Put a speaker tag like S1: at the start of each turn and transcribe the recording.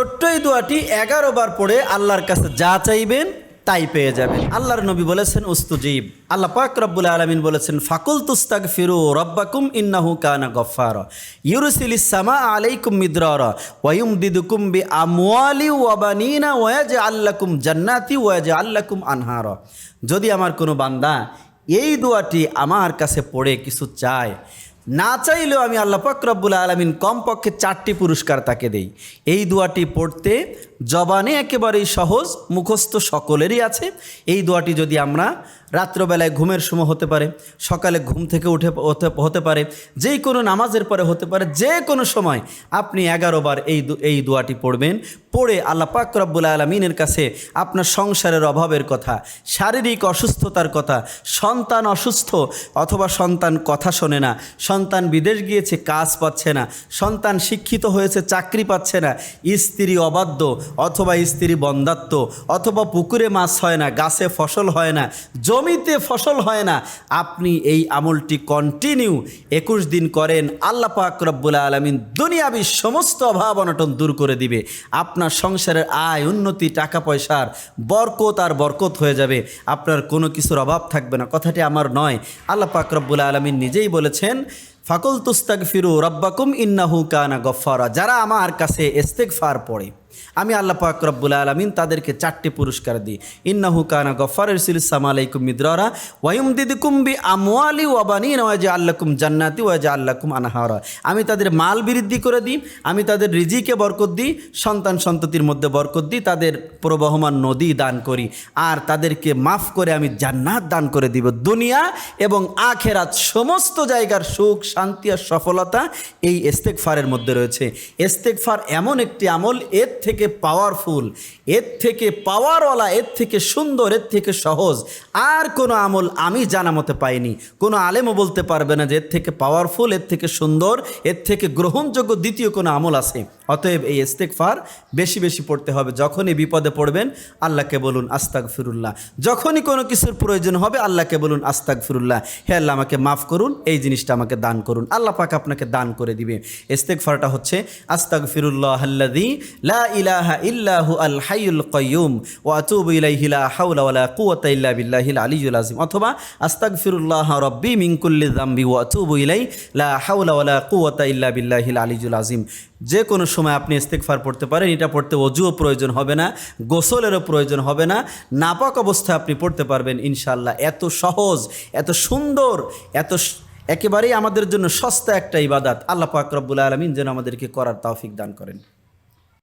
S1: ছোট্ট এই দোয়াটি এগারো বার পড়ে আল্লাহর কাছে যা চাইবেন তাই পেয়ে যাবেন। আল্লাহর নবী বলেছেন, উস্তুজিব। আল্লাহ পাক রব্বুল আলমিন বলেছেন ফাকুল তুস্তাক ফিরু রব্বাকুম ইন্নাহু কানা গফার ইউরুসিলিস সামা আলাইকুম মিদ্রার ওয়ুম দিদুকুম বি আমওয়ালি ওয়াবানিনা ওয়াজ আল্লাকুম জান্নাতি ওয়াজ আল্লাকুম আনহার। যদি আমার কোনো বান্দা এই দোয়াটি আমার কাছে পড়ে কিছু চায় না চাইলেও আমি আল্লাহ পাক রব্বুল আলমিন কমপক্ষে চারটি পুরস্কার তাকে দেই। এই দুয়াটি পড়তে জবানে একেবারেই সহজ, মুখস্থ সকলেরই আছে। এই দোয়াটি যদি আমরা রাত্রবেলায় ঘুমের সময় হতে পারে, সকালে ঘুম থেকে উঠে হতে পারে যে কোনো নামাজের পরে হতে পারে, যে কোনো সময় আপনি এগারো বার এই এই দোয়াটি পড়বেন। পড়ে আল্লাহ পাক রব্বুল আলমিনের কাছে আপনার সংসারের অভাবের কথা, শারীরিক অসুস্থতার কথা, সন্তান অসুস্থ অথবা সন্তান কথা শোনে না, সন্তান বিদেশ গিয়েছে, কাজ পাচ্ছে না, সন্তান শিক্ষিত হয়েছে, চাকরি পাচ্ছে না, স্ত্রী অবাধ্য অথবা স্ত্রী বন্ধাত্ম, অথবা পুকুরে মাছ হয় না, গাছে ফসল হয় না, জমিতে ফসল হয় না, আপনি এই আমলটি কন্টিনিউ একুশ দিন করেন, আল্লাহ পাক রব্বুল আলমিন দুনিয়াবি সমস্ত অভাব অনটন দূর করে দিবে। আপনার সংসারের আয়, উন্নতি, টাকা পয়সার বরকত আর বরকত হয়ে যাবে। আপনার কোনো কিছুর অভাব থাকবে না। কথাটি আমার নয়। আল্লাহ পাক রব্বুল আলমিন নিজেই বলেছেন ফাকুল তুস্তাক ফিরু রব্বাকুম ইন্নাহু কানা গফারা যারা আমার কাছে ইস্তেগফার পড়ে। আমি আল্লাহ পাক রব্বুল আলমিন তাদেরকে চারটি পুরস্কার দিই। ইন্নাহু কানা গফার রসুলাম আলাইকুম মিদ্রা ওয়াইম দিদি কুম্বি আমওয়ালি ওয়াবানি ওয়াজা আল্লাকুম জান্নাতি ওয়াজা আল্লাকুম আনাহারা। আমি তাদের মাল বৃদ্ধি করে দিই, আমি তাদের রিজিকে বরকত দিই, সন্তান সন্ততির মধ্যে বরকত দিই, তাদের প্রবহমান নদী দান করি, আর তাদেরকে মাফ করে আমি জান্নাত দান করে দিব। দুনিয়া এবং আখেরাত সমস্ত জায়গার সুখ, শান্তি আর সফলতা এই ইস্তেকফারের মধ্যে রয়েছে। ইস্তেকফার এমন একটি আমল, এর থেকে পাওয়ারফুল এর থেকে পাওয়ারওয়ালা এর থেকে সুন্দর, এর থেকে সহজ। আর কোনো আমল আমি জানা মতে পাইনি। কোনো আলেমও বলতে পারবে না যে এর থেকে পাওয়ারফুল এর থেকে সুন্দর, এর থেকে গ্রহণযোগ্য দ্বিতীয় কোনো আমল আছে। অতএব এই ইস্তেকফার বেশি বেশি পড়তে হবে। যখনই বিপদে পড়বেন, আল্লাহকে বলুন আস্তাক ফিরুল্লাহ যখনই কোনো কিছুর প্রয়োজন হবে, আল্লাহকে বলুন আস্তাক ফিরুল্লাহ হে আল্লাহ, আমাকে মাফ করুন, এই জিনিসটা আমাকে দান করুন। আল্লাহ পাক আপনাকে দান করে দিবে। ইস্তেকফারটা হচ্ছে আস্তাক ফিরুল্লাহ আল্লাদি লা ইলাহা ইল্লাহু আল হাইয়ুল কাইয়ুম ওয়া আতুবু ইলাইহি লা হাওলা ওয়ালা কুওয়াতা ইল্লা বিল্লাহিল আলিয়্যুল আযীম। অথবা আস্তাগফিরুল্লাহ রাব্বি মিন কুল্লি যামবি ওয়া আতুবু ইলাই লা হাওলা ওয়ালা কুওয়াতা ইল্লা বিল্লাহিল আলিয়্যুল আযীম। যে কোনো সময় আপনি ইস্তেগফার পড়তে পারেন, এটা পড়তে অজুও প্রয়োজন হবে না, গোসলেরও প্রয়োজন হবে না, নাপাক অবস্থায় আপনি পড়তে পারবেন ইনশাল্লাহ এত সহজ, এত সুন্দর, এত একেবারেই আমাদের জন্য সস্তা একটা ইবাদাত। আল্লাহ পাক রব্বুল আলমিন যেন আমাদেরকে করার তৌফিক দান করেন।